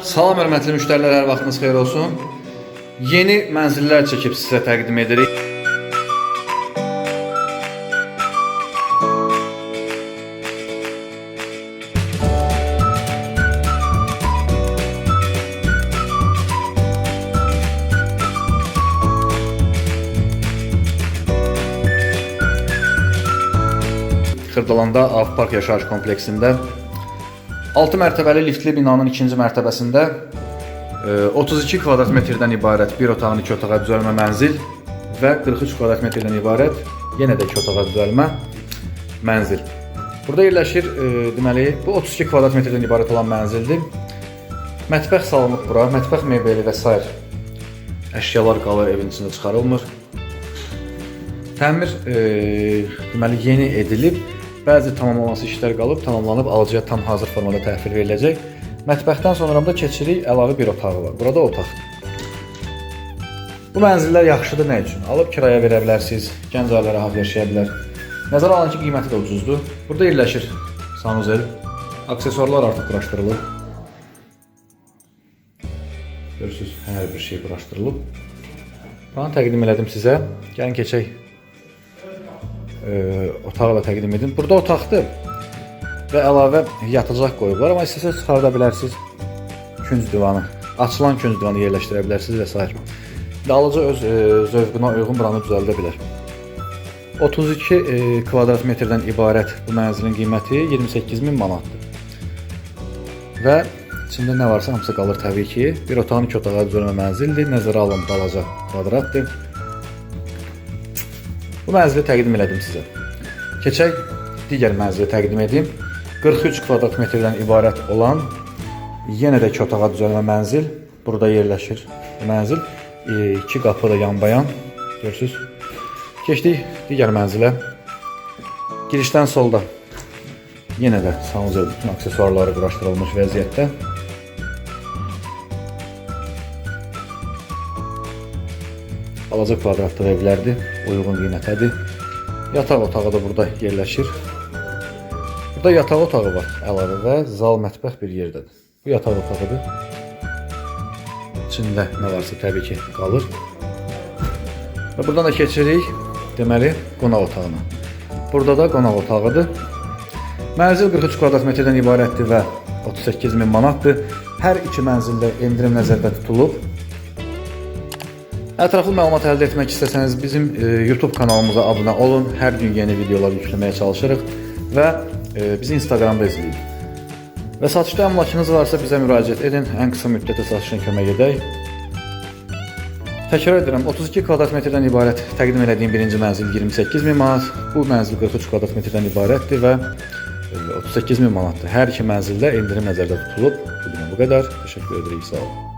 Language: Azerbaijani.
Salam hörmətli müştərilər, hər vaxtınız xeyir olsun. Yeni mənzillər çəkib sizə təqdim edirik. Xırdalanda Avpark yaşayış kompleksində 6 mərtəbəli liftli binanın ikinci mərtəbəsində e, 32 kvadrat metrdən ibarət bir otağın iki otağa düzəlmə mənzil və 43 kvadrat metrdən ibarət yenə də iki otağa düzəlmə mənzil. Burada yerləşir, e, deməli, bu 32 kvadrat metrdən ibarət olan mənzildir. Mətbəx salınıb bura, mətbəx mebeli və s. əşyalar qalır evin içində çıxarılmır. Təmir e, deməli yeni edilib, bəzi tamamlanması işlər qalıb, tamamlanıb alıcıya tam hazır formada təhvil veriləcək. Mətbəxdən sonra da keçirik əlavə bir otağı var. Burada otaq. Bu mənzillər yaxşıdır nə üçün? Alıb kirayə verə bilərsiniz, gənc ailə rahat yaşaya bilər. Nəzərə alın ki, qiyməti də ucuzdur. Burada yerləşir sanuzel, aksesuarlar artıq quraşdırılıb. Görürsüz, hər bir şey quraşdırılıb. Buranı təqdim elədim sizə. Gəlin keçək otağı da təqdim edim. Burada otaqdır və əlavə yatacaq qoyublar, amma istəsəz çıxarda bilərsiniz. Künc divanı, açılan künc divanı yerləşdirə bilərsiniz və s. Və alıcı öz e, zövqünə uyğun buranı düzəldə bilər. 32 e, kvadrat metrdən ibarət bu mənzilin qiyməti 28 min manatdır. Və içində nə varsa hamısı qalır təbii ki. Bir otağın iki otağa düzəlmə mənzildir. Nəzərə alın balaca kvadratdır. Bu mənzili təqdim elədim sizə. Keçək digər mənzili təqdim edim. 43 kvadrat metrdən ibarət olan yenə də iki otağa düzəlmə mənzil. Burada yerləşir bu mənzil. E, iki qapı da yanbayan. Görürsüz? Keçdik digər mənzilə. Girişdən solda yenə də sanuzel bütün aksesuarları quraşdırılmış vəziyyətdə. Balaca kvadratlıq evlərdir, uyğun qiymətədir. Yataq otağı da burada yerləşir. Burada yataq otağı var əlavə və zal mətbəx bir yerdədir. Bu yataq otağıdır. İçində nə varsa təbii ki qalır. Və buradan da keçirik deməli qonaq otağına. Burada da qonaq otağıdır. Mənzil 43 kvadrat metrdən ibarətdir və 38 min manatdır. Hər iki mənzildə endirim nəzərdə tutulub. Ətraflı məlumat əldə etmək istəsəniz bizim e, YouTube kanalımıza abunə olun. Hər gün yeni videolar yükləməyə çalışırıq və e, bizi Instagramda izləyin. Və satışda əmlakınız varsa bizə müraciət edin. Ən qısa müddətdə satışına kömək edək. Təkrar edirəm, 32 kvadrat metrdən ibarət təqdim elədiyim birinci mənzil 28 min manat. Bu mənzil 43 kvadrat metrdən ibarətdir və e, 38 min manatdır. Hər iki mənzildə endirim nəzərdə tutulub. Bu gün bu qədər. Təşəkkür edirik, sağ olun.